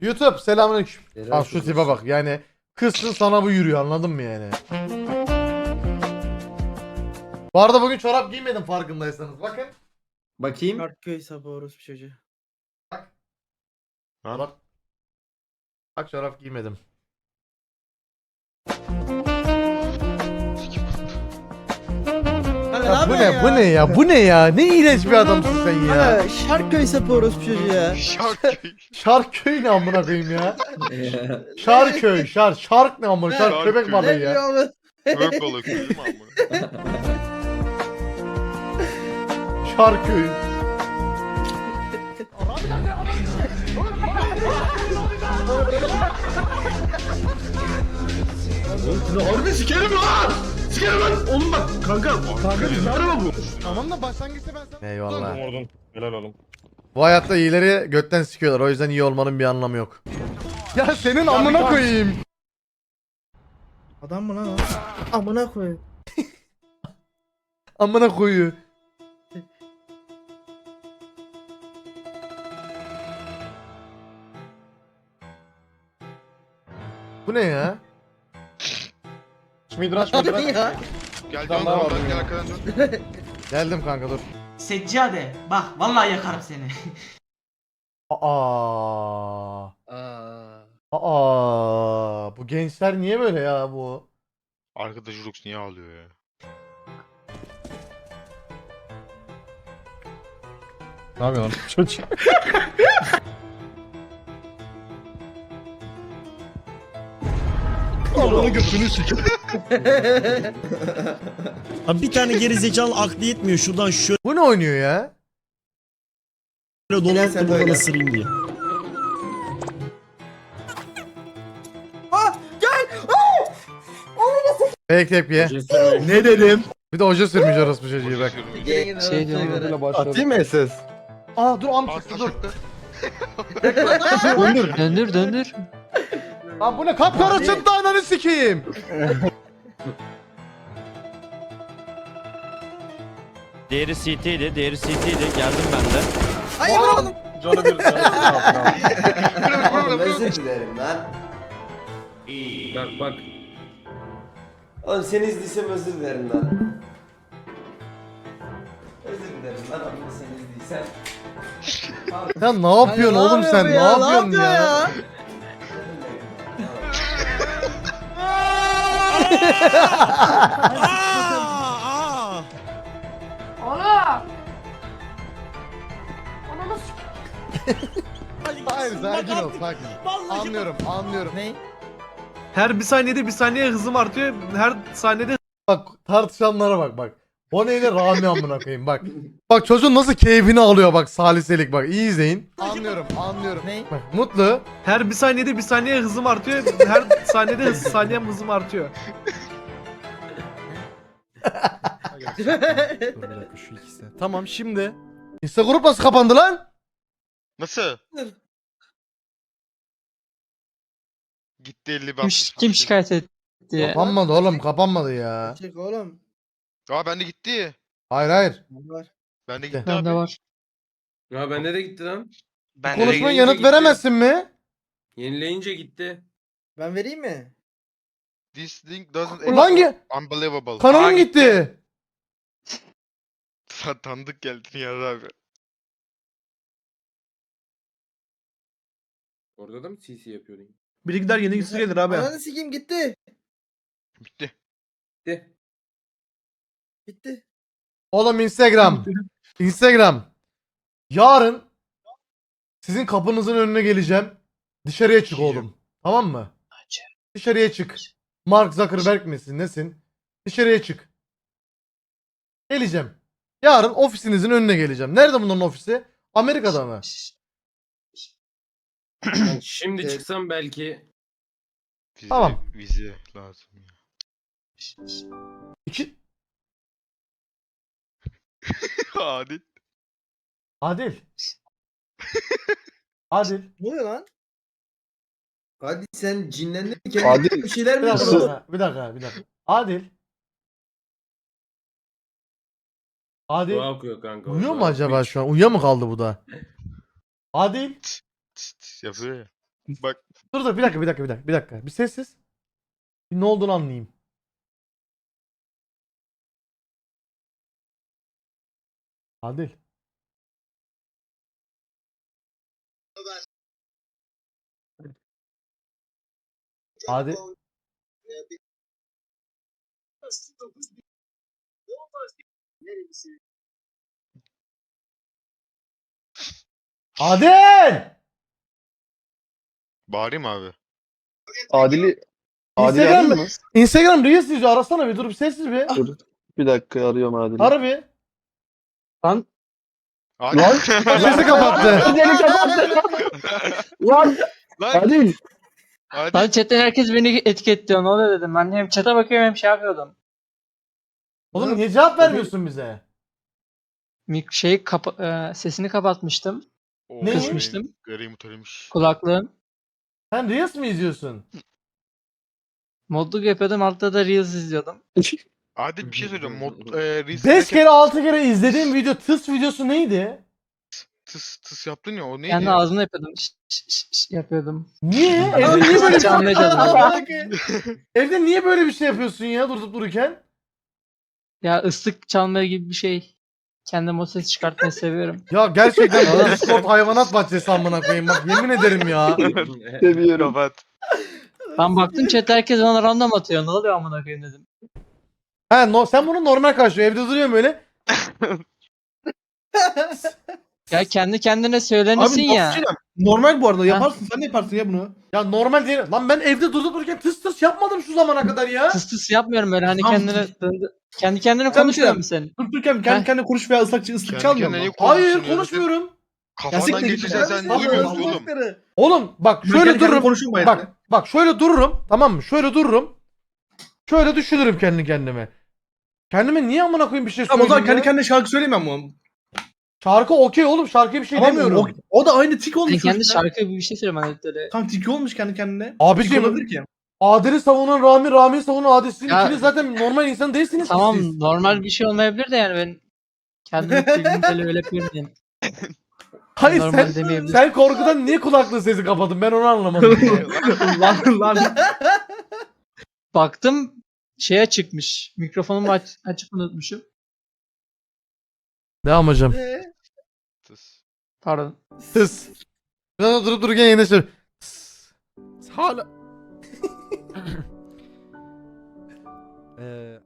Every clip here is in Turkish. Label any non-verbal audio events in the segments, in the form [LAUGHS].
YouTube selamünaleyküm. Helal Bak şu olsun. tipe bak yani kızsın sana bu yürüyor anladın mı yani? Bu arada bugün çorap giymedim farkındaysanız bakın. Bakayım. Kartköy sapı orospu çocuğu. Bak çorap giymedim. Bu ne yapıyorsun bu ne ya bu ne ya ne iğrenç bir adamsın sen ya. Kanka Şarköy sapı orospu çocuğu ya. Şarkı. [LAUGHS] Şarköy ne amına koyayım ya. [LAUGHS] Şarköy şar şark ne amına şark Şarköy. köpek balığı Ne ya. diyor ama? Work balığı değil mi amına? Şarköy. Harbi sikerim lan! Sikerim lan! Oğlum bak kanka. Kanka ne araba bu? Tamam da başlangıçta ben sana... Eyvallah. Oradan. Helal oğlum. Bu hayatta iyileri götten sikiyorlar. O yüzden iyi olmanın bir anlamı yok. Ya senin amına koyayım. Adam mı lan o? Amına koy. [LAUGHS] Amına koyuyor. Bu ne ya? Midrash [LAUGHS] Hadi midrash. ya. Gel Tamam, dön var ya. gel arkadan dön. [LAUGHS] Geldim kanka dur. Seccade bak vallahi yakarım seni. [LAUGHS] Aa. Aa. Aa. Bu gençler niye böyle ya bu? Arkada Jurux niye ağlıyor ya? Ne yapıyorsun lan? Çocuk. Allah'ını götünü sikim. [LAUGHS] Abi bir tane geri zekalı aklı yetmiyor şuradan şöyle Bu ne oynuyor ya? dolanıp sen da buradan ısırayım diye. Fake tepki. ne dedim? Bir de oje sürmüş orospu çocuğu bak. Şey diyor. Atayım mı SS? Aa dur am çıktı dur. [LAUGHS] Döndür döndür. Lan bu ne kapkara çıktı ananı sikeyim. Diğeri CT'ydi, diğeri CT'ydi. Geldim ben de. Hayır oğlum. Canı bir özür dilerim lan. Bak bak. Oğlum seni izlesem özür dilerim lan. Özür dilerim lan ama seni izleysem. Ya ne yapıyorsun oğlum sen? Ne yapıyorsun yapıyor ya? Aa, aa. Hayır sakin ol sakin. Vallahi Anlıyorum anlıyorum. Ne? Her bir saniyede bir saniye hızım artıyor. Her saniyede Bak tartışanlara bak bak. O neyle Rami amına koyayım bak. Bak çocuğun nasıl keyfini alıyor bak saliselik bak. İyi izleyin. Anlıyorum anlıyorum. Ne? Bak mutlu. her bir saniyede bir saniye hızım artıyor. Her saniyede hız, saniyem hızım artıyor. Dur bir dakika şu ikisi. Tamam şimdi. Insta grup nasıl kapandı lan? Nasıl? Gitti 50 Kim, bak. kim şikayet etti? Kapanmadı oğlum kapanmadı ya. Çık oğlum. Aa bende gitti. Hayır hayır. Var. Bende Gitti. gitti Bende abi. var. Ya bende de gitti lan. Ben Konuşmaya nereye yanıt gitti? veremezsin mi? Yenileyince gitti. Ben vereyim mi? This thing doesn't Ulan ge- Unbelievable. kanalım Aa, gitti. Sen [LAUGHS] tanıdık geldin ya abi. Orada da mı CC yapıyordun? Biri gider yeni gitsi gelir abi. Ananı sikeyim gitti. Bitti. Gitti. Bitti. Oğlum Instagram. Instagram. Yarın sizin kapınızın önüne geleceğim. Dışarıya çık oğlum. Tamam mı? Dışarıya çık. Mark Zuckerberg misin? Nesin? Dışarıya çık. Geleceğim. Yarın ofisinizin önüne geleceğim. Nerede bunların ofisi? Amerika'da mı? Yani şimdi Evet. çıksam belki Vize, Tamam. Vize lazım ya. İki... Adil. Adil. [LAUGHS] Adil. Ne oluyor lan? Hadi sen cinlendin mi? Kendine bir şeyler mi Bir dakika, bir yapıyorsun? dakika, bir dakika, bir dakika. Adil. Adil. dua okuyor kanka. Uyuyor mu acaba şu an? Uyuya mı kaldı bu da? Adil. Tıs yapıyor ya. Bak Dur dur bir dakika bir dakika bir dakika bir dakika. Bir sessiz. Bir ne olduğunu anlayayım. Adil. Adil. Adil! bağırayım abi. Adil'i Instagram, Instagram Reels izliyor. Arasana bir dur bir sessiz bir. bir dakika arıyorum Adil'i. Bir. Adil. [LAUGHS] Sesi kapattı. Lan Lan Adil. Adil. Lan chatten herkes beni etiketliyor. Ne oluyor dedim. Ben hem chat'e bakıyorum hem şey yapıyordum. Oğlum niye cevap vermiyorsun bize? Mik şey kapa e, sesini kapatmıştım. Ne? Kısmıştım. Garayı mutalıymış. Kulaklığın. Sen Reels mi izliyorsun? Modluk yapıyordum. Altta da Reels izliyordum. [LAUGHS] Adil bir şey söyleyeceğim. Mod, e, Reels 5 derken kere 6 kere izlediğim video tıs videosu neydi? tıs tıs yaptın ya o neydi? Kendi ya? ağzımla yapıyordum. Şş, şş, şş, şş yapıyordum. Niye? Evde niye böyle bir şey Çalmaya çalışıyordum. [LAUGHS] Evde niye böyle bir şey yapıyorsun ya durup dururken? Ya ıslık çalmaya gibi bir şey. Kendim o ses çıkartmayı seviyorum. Ya gerçekten [LAUGHS] bu Discord hayvanat bahçesi amına koyayım bak yemin ederim ya. [LAUGHS] Seviyorum. Kapat. Ben baktım chat herkes bana random atıyor. Ne oluyor amına koyayım dedim. Ha no, sen bunu normal karşılıyor. Evde duruyorsun böyle. [LAUGHS] Ya kendi kendine söylenirsin Abi ya. ya. normal bu arada yaparsın sen de yaparsın ya bunu. Ya normal değil. Lan ben evde durup dururken tıs tıs yapmadım şu zamana kadar ya. Tıs tıs yapmıyorum öyle hani Tamam. kendine kendi kendine Sen bir şey yap. sen. Dur dururken kendi Heh. kendine konuş veya ıslak ıslık Kendi çalmıyor kendine mu? Hayır ya? konuşmuyorum. Kafandan geçirsen sen Abi, duymuyorsun oğlum. Oğlum bak şöyle dururum. Bak bak şöyle dururum tamam mı? Şöyle dururum. Şöyle düşünürüm kendi kendime. Kendime niye amına koyayım bir şey Tamam o söyleyeyim zaman ya? kendi kendine şarkı söyleyemem ama. Şarkı okey oğlum şarkıya bir şey Tamam, demiyorum. O, o da aynı tik olmuş. kendi çocuklar. şarkı bir şey söyle bana öyle. Tam tiki olmuş kendi kendine. Tik Abicim olabilir ki. Adil'i savunan Rami, Rami'yi savunan Adil sizin Ya- ikiniz zaten normal insan değilsiniz Tamam siz. normal bir şey olmayabilir de yani ben kendimi [LAUGHS] böyle öyle yapıyorum. Hayır normal sen, demeyebilir. sen korkudan niye kulaklığı sesi kapadın ben onu anlamadım. [LAUGHS] lan lan. [LAUGHS] Baktım şeye çıkmış. Mikrofonumu aç, açık unutmuşum. Devam hocam. Tıs. Pardon. Tıs. Ben durup dururken yine söyle. Tıs. Hala. Eee [LAUGHS]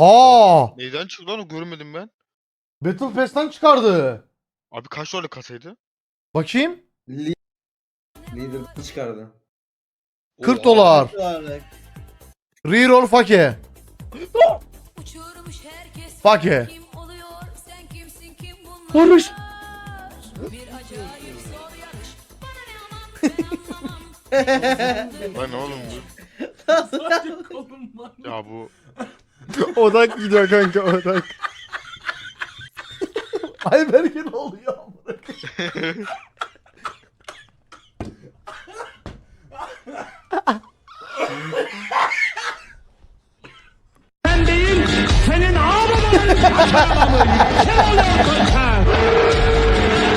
Aa, Neyden çıktı lan o görmedim ben. Battle Pass'tan çıkardı. Abi kaç dolarlık kasaydı? Bakayım. Lider çıkardı. 40 Oha. dolar. Reroll fake. Uçurmuş herkes Fake. kim oluyor sen kimsin kim bunlar Konuş. Bir acayip zor yarış Bana ne anlamam Lan oğlum bu. [LAUGHS] Ya bu. [LAUGHS] Odak gidiyor kanka odak. [LAUGHS] Ay belki ne oluyor amına koyayım?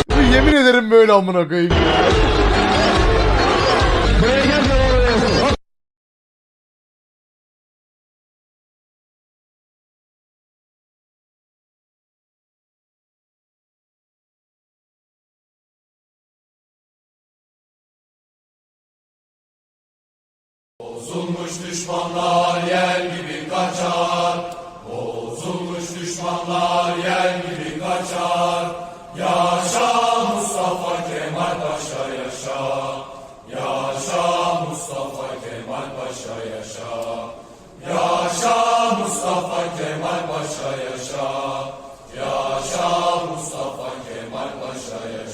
Bu Yemin ederim böyle amına koyayım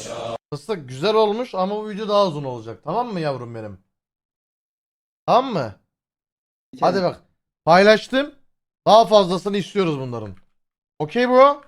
ya. Aslında güzel olmuş ama bu video daha uzun olacak. Tamam mı yavrum benim? Tamam mı? Hadi bak. Paylaştım. Daha fazlasını istiyoruz bunların. Okey bro?